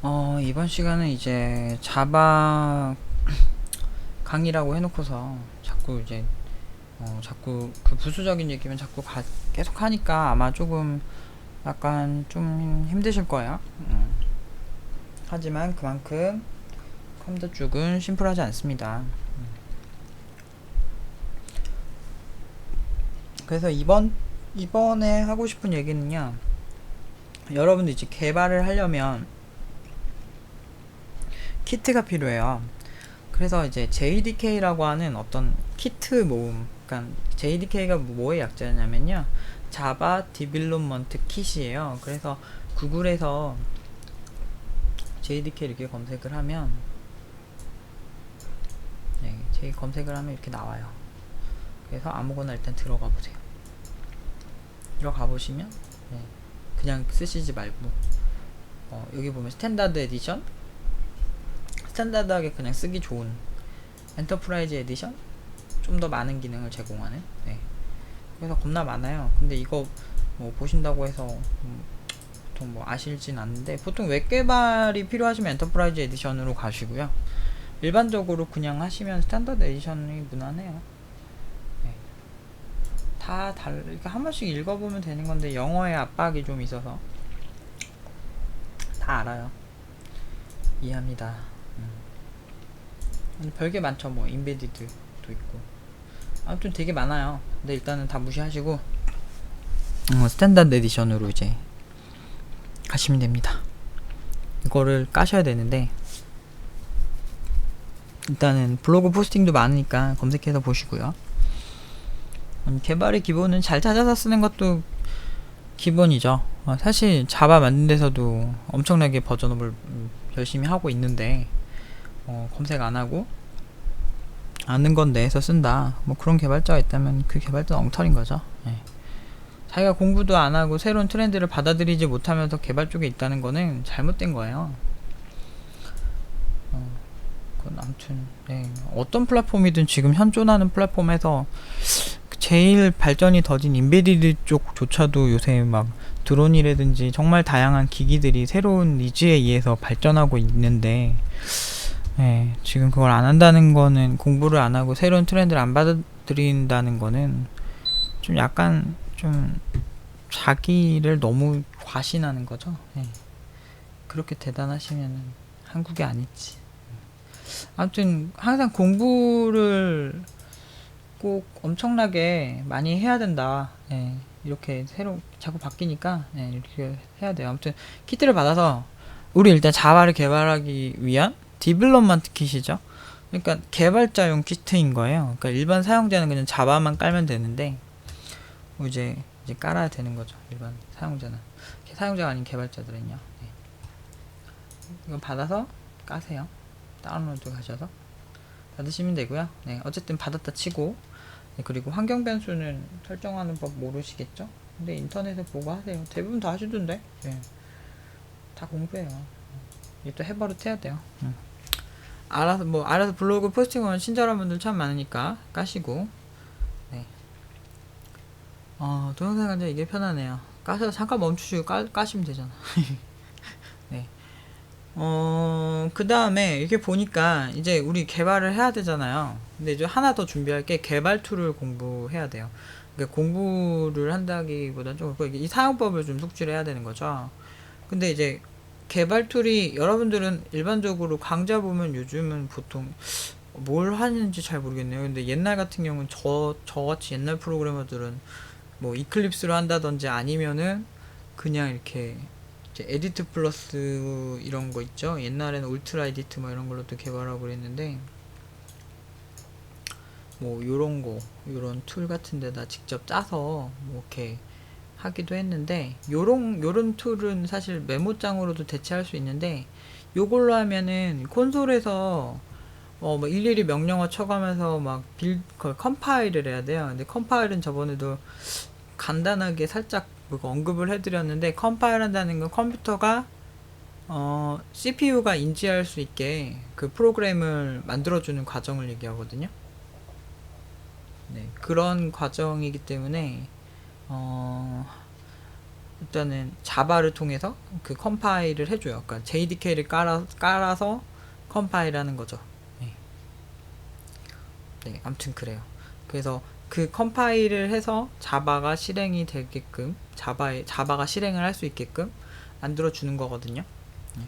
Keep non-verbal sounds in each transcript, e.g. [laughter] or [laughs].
어, 이번 시간은 이제 자바 강의라고 해놓고서 자꾸 이제 어, 자꾸 그 부수적인 얘기면 자꾸 가, 계속 하니까 아마 조금 약간 좀 힘드실 거예요. 음. 하지만 그만큼 컴퓨터 쪽은 심플하지 않습니다. 음. 그래서 이번 이번에 하고 싶은 얘기는요. 여러분들 이제 개발을 하려면 키트가 필요해요. 그래서 이제 JDK라고 하는 어떤 키트 모음, 그러니까 JDK가 뭐의 약자냐면요, 자바 디빌롭먼트 킷이에요. 그래서 구글에서 JDK 이렇게 검색을 하면, 네, J 검색을 하면 이렇게 나와요. 그래서 아무거나 일단 들어가 보세요. 들어가 보시면, 네, 그냥 쓰시지 말고, 어, 여기 보면 스탠다드 에디션, 스탠다드하게 그냥 쓰기 좋은 엔터프라이즈 에디션? 좀 더 많은 기능을 제공하는? 네. 그래서 겁나 많아요. 근데 이거 뭐 보신다고 해서 음, 보통 뭐 아실진 않는데 보통 웹 개발이 필요하시면 엔터프라이즈 에디션으로 가시고요. 일반적으로 그냥 하시면 스탠다드 에디션이 무난해요. 네. 다 달, 이렇게 한 번씩 읽어보면 되는 건데 영어의 압박이 좀 있어서 다 알아요. 이해합니다 음, 별게 많죠 뭐 인베디드도 있고. 아무튼 되게 많아요. 근데 일단은 다 무시하시고 어, 스탠다드 에디션으로 이제 가시면 됩니다. 이거를 까셔야 되는데 일단은 블로그 포스팅도 많으니까 검색해서 보시고요. 음, 개발의 기본은 잘 찾아서 쓰는 것도 기본이죠. 어, 사실 자바 만든 데서도 엄청나게 버전업을 음, 열심히 하고 있는데 어, 검색 안 하고 아는 건 내에서 쓴다. 뭐 그런 개발자가 있다면 그 개발자는 엉터리인 거죠. 예. 자기가 공부도 안 하고 새로운 트렌드를 받아들이지 못하면서 개발 쪽에 있다는 거는 잘못된 거예요. 어, 그건 아무튼 네. 어떤 플랫폼이든 지금 현존하는 플랫폼에서 제일 발전이 더딘 인베디드 쪽조차도 요새 막 드론이라든지 정말 다양한 기기들이 새로운 니즈에 의해서 발전하고 있는데 네, 지금 그걸 안 한다는 거는 공부를 안 하고 새로운 트렌드를 안 받아들인다는 거는 좀 약간 좀 자기를 너무 과신하는 거죠. 네. 그렇게 대단하시면 한국에 안 있지. 아무튼 항상 공부를 꼭 엄청나게 많이 해야 된다. 네. 이렇게 새로 자꾸 바뀌니까 네, 이렇게 해야 돼요. 아무튼 키트를 받아서 우리 일단 자바를 개발하기 위한 디벨롭먼트 킷이죠. 그러니까 개발자용 키트인 거예요. 그러니까 일반 사용자는 그냥 자바만 깔면 되는데 뭐 이제 이제 깔아야 되는 거죠. 일반 사용자는 사용자가 아닌 개발자들은요. 네. 이거 받아서 까세요. 다운로드 가셔서 받으시면 되고요. 네, 어쨌든 받았다 치고 네, 그리고 환경 변수는 설정하는 법 모르시겠죠? 근데 인터넷에 보고 하세요. 대부분 다 하시던데. 네. 다 공부해요. 이또 해버릇 해야 돼요. 응. 알아서 뭐 알아서 블로그 포스팅하면 친절한 분들 참 많으니까 까시고 네. 어 동영상 간자 이게 편하네요. 까서 잠깐 멈추시고 까, 까시면 되잖아. [laughs] 네. 어, 그 다음에 이렇게 보니까 이제 우리 개발을 해야 되잖아요. 근데 이제 하나 더 준비할 게 개발 툴을 공부해야 돼요. 그러니까 공부를 한다기보다는 좀, 이 사용법을 좀 숙지를 해야 되는 거죠. 근데 이제 개발 툴이 여러분들은 일반적으로 강좌 보면 요즘은 보통 뭘 하는지 잘 모르겠네요. 근데 옛날 같은 경우는 저, 저같이 옛날 프로그래머들은 뭐 이클립스로 한다든지 아니면은 그냥 이렇게 에디트 플러스 이런 거 있죠. 옛날에는 울트라 에디트 뭐 이런 걸로도 개발하고 그랬는데 뭐 요런 거 요런 툴 같은 데다 직접 짜서 뭐 이렇게 하기도 했는데 요런 요런 툴은 사실 메모장으로도 대체할 수 있는데 요걸로 하면은 콘솔에서 어 뭐 일일이 명령어 쳐가면서 막빌 컴파일을 해야 돼요. 근데 컴파일은 저번에도 간단하게 살짝 뭐 언급을 해드렸는데 컴파일 한다는 건 컴퓨터가 어 CPU가 인지할 수 있게 그 프로그램을 만들어주는 과정을 얘기하거든요. 네, 그런 과정이기 때문에 어, 일단은 자바를 통해서 그 컴파일을 해줘요. 그러니까 JDK를 깔아, 깔아서 컴파일하는 거죠. 네. 네, 아무튼 그래요. 그래서 그 컴파일을 해서 자바가 실행이 되게끔 자바에 자바가 실행을 할 수 있게끔 만들어 주는 거거든요. 네.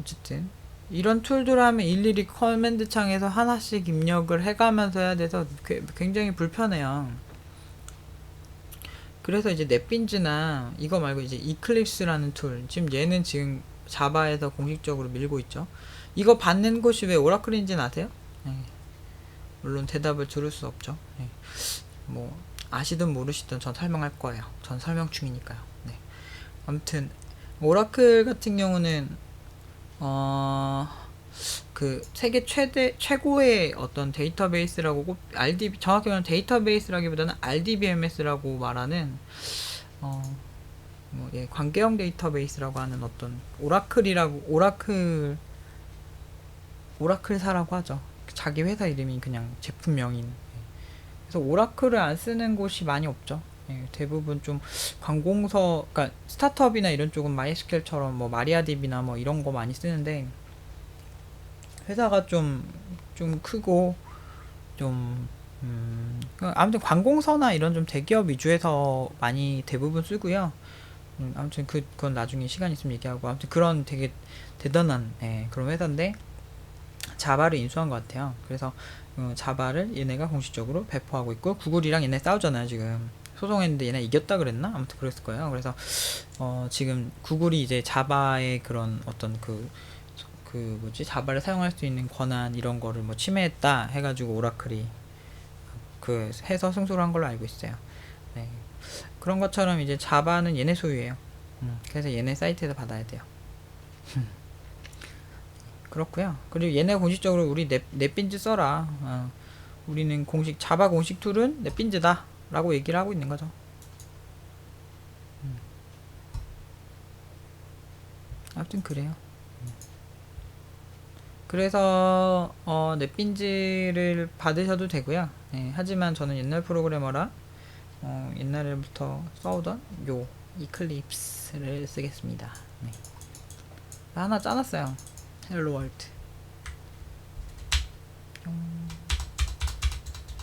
어쨌든 이런 툴들 하면 일일이 커맨드 창에서 하나씩 입력을 해가면서 해야 돼서 꽤- 굉장히 불편해요. 그래서 이제 넷빈즈나 이거 말고 이제 이클립스라는 툴 지금 얘는 지금 자바에서 공식적으로 밀고 있죠. 이거 받는 곳이 왜 오라클인지는 아세요? 네. 물론 대답을 들을 수 없죠. 네. 뭐 아시든 모르시든 전 설명할 거예요. 전 설명 중이니까요. 네. 아무튼 오라클 같은 경우는 어, 그 세계 최대 최고의 어떤 데이터베이스라고 꼽 RDB 정확히 말하면 데이터베이스라기보다는 RDBMS라고 말하는 어, 뭐, 예, 관계형 데이터베이스라고 하는 어떤 오라클이라고 오라클 오라클사라고 하죠. 자기 회사 이름이 그냥 제품명인. 그래서 오라클을 안 쓰는 곳이 많이 없죠. 예, 대부분 좀 관공서, 그러니까 스타트업이나 이런 쪽은 마이스켈처럼 뭐 마리아딥이나 뭐 이런 거 많이 쓰는데 회사가 좀 좀 크고 좀 음, 아무튼 관공서나 이런 좀 대기업 위주에서 많이 대부분 쓰고요. 음, 아무튼 그 그건 나중에 시간 있으면 얘기하고 아무튼 그런 되게 대단한 예, 그런 회사인데 자바를 인수한 것 같아요. 그래서 어, 자바를 얘네가 공식적으로 배포하고 있고 구글이랑 얘네 싸우잖아요 지금 소송했는데 얘네 이겼다 그랬나? 아무튼 그랬을 거예요. 그래서 어, 지금 구글이 이제 자바의 그런 어떤 그, 그 뭐지 자바를 사용할 수 있는 권한 이런 거를 뭐 침해했다 해가지고 오라클이 그 해서 승소를 한 걸로 알고 있어요. 네. 그런 것처럼 이제 자바는 얘네 소유예요. 음, 그래서 얘네 사이트에서 받아야 돼요. [laughs] 그렇고요. 그리고 얘네 공식적으로 우리 넷, 넷빈즈 써라. 어, 우리는 공식 자바 공식 툴은 넷빈즈다라고 얘기를 하고 있는 거죠. 음. 아무튼 그래요. 음. 그래서 어, 넷빈즈를 받으셔도 되고요. 예, 하지만 저는 옛날 프로그래머라 어, 옛날부터 써오던 요 이클립스를 쓰겠습니다. 네. 하나 짜놨어요. 헬로 월드.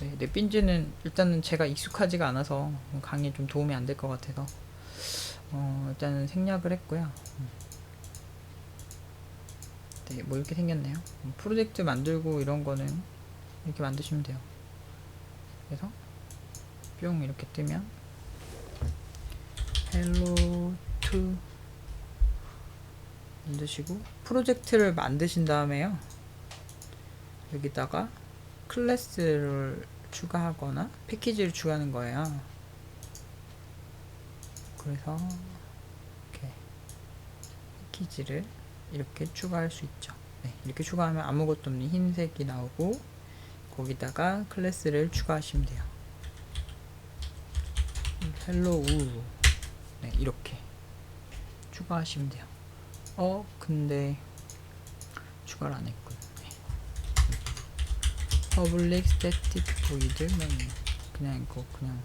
네, 넷빈즈는 일단은 제가 익숙하지가 않아서 강의에 좀 도움이 안 될 것 같아서 어, 일단은 생략을 했고요. 음. 네, 뭐 이렇게 생겼네요. 음, 프로젝트 만들고 이런 거는 이렇게 만드시면 돼요. 그래서 뿅 이렇게 뜨면 hello to 만드시고 프로젝트를 만드신 다음에요 여기다가 클래스를 추가하거나 패키지를 추가하는 거예요 그래서 이렇게 패키지를 이렇게 추가할 수 있죠. 네, 이렇게 추가하면 아무것도 없는 흰색이 나오고 거기다가 클래스를 추가하시면 돼요. 헬로우. 네 이렇게 추가하시면 돼요. 어 근데 추가를 안 했군. 네. public static void main 그냥 이거 그냥.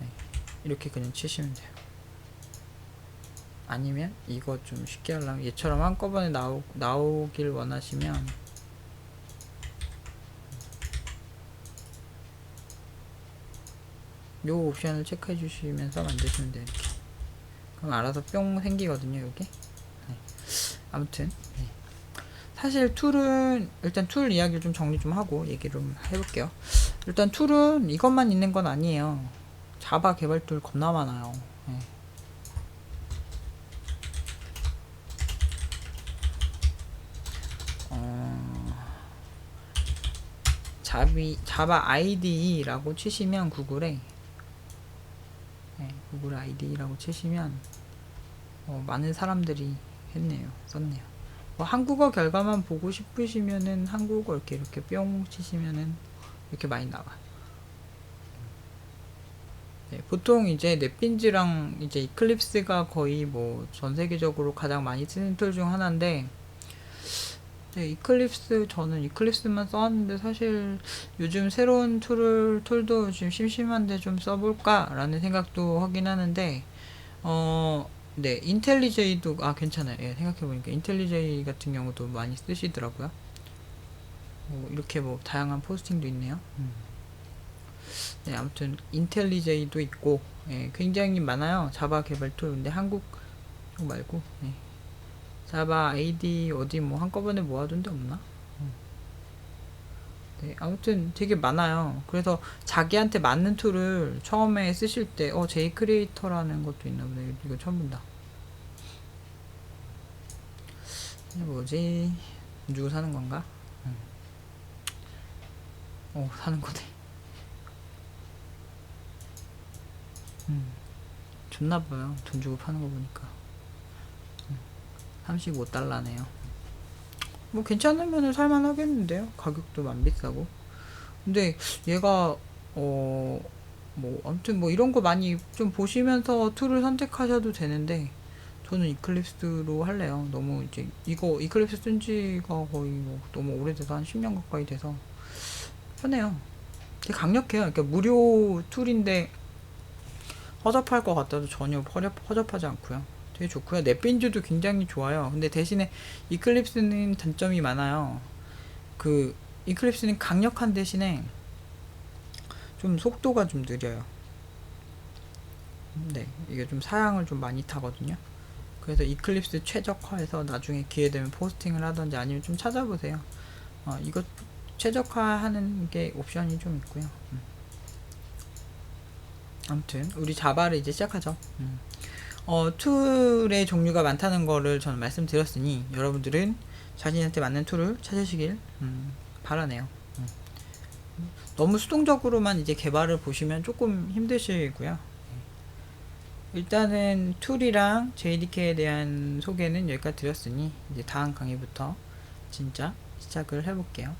네. 이렇게 그냥 치시면 돼요 아니면 이거 좀 쉽게 하려면 얘처럼 한꺼번에 나오, 나오길 원하시면 요 옵션을 체크해 주시면서 만드시면 돼요 이렇게 그럼 알아서 뿅 생기거든요 요게 네. 아무튼 네. 사실 툴은 일단 툴 이야기를 좀 정리 좀 하고 얘기를 좀 해볼게요 일단 툴은 이것만 있는 건 아니에요 자바 개발 툴 겁나 많아요 네. 자비 자바 IDE라고 치시면 구글에 네, 구글 아이디라고 치시면 어, 많은 사람들이 했네요. 썼네요. 뭐 한국어 결과만 보고 싶으시면은 한국어 이렇게 이렇게 뿅 치시면은 이렇게 많이 나와요. 네, 보통 이제 넷빈즈랑 이제 이클립스가 거의 뭐 전 세계적으로 가장 많이 쓰는 툴 중 하나인데 네, 이클립스 저는 이클립스만 써왔는데 사실 요즘 새로운 툴을 툴도 지금 심심한데 좀 써볼까라는 생각도 하긴 하는데 어, 네, 인텔리제이도 아 괜찮아요. 예, 생각해 보니까 인텔리제이 같은 경우도 많이 쓰시더라고요. 뭐 이렇게 뭐 다양한 포스팅도 있네요. 음. 네, 아무튼 인텔리제이도 있고 예, 굉장히 많아요. 자바 개발 툴. 근데 한국 쪽 말고 예. 자바 AD 어디 뭐 한꺼번에 모아둔 데 없나? 음. 네, 아무튼 되게 많아요. 그래서 자기한테 맞는 툴을 처음에 쓰실 때, 어, 제이 크리에이터라는 것도 있나 보네. 이거 처음 본다. 뭐지? 돈 주고 사는 건가? 음. 어, 사는 거네. 음, 좋나 봐요. 돈 주고 파는 거 보니까. 35달러네요. 뭐 괜찮으면 살만 하겠는데요. 가격도 안 비싸고. 근데 얘가 어 뭐 아무튼 뭐 이런 거 많이 좀 보시면서 툴을 선택하셔도 되는데 저는 이클립스로 할래요. 너무 이제 이거 이클립스 쓴 지가 거의 뭐 너무 오래돼서 한 10년 가까이 돼서 편해요. 되게 강력해요. 그러니까 무료 툴인데 허접할 것 같아도 전혀 허접, 허접하지 않고요. 되게 좋고요. 넷빈즈도 굉장히 좋아요. 근데 대신에 이클립스는 단점이 많아요. 그 이클립스는 강력한 대신에 좀 속도가 좀 느려요. 네, 이게 좀 사양을 좀 많이 타거든요. 그래서 이클립스 최적화해서 나중에 기회 되면 포스팅을 하던지 아니면 좀 찾아보세요. 어, 이거 최적화하는 게 옵션이 좀 있고요. 음. 아무튼 우리 자바를 이제 시작하죠. 음. 어, 툴의 종류가 많다는 거를 저는 말씀드렸으니 여러분들은 자신한테 맞는 툴을 찾으시길 음, 바라네요. 음. 너무 수동적으로만 이제 개발을 보시면 조금 힘드시고요. 일단은 툴이랑 JDK에 대한 소개는 여기까지 드렸으니 이제 다음 강의부터 진짜 시작을 해볼게요.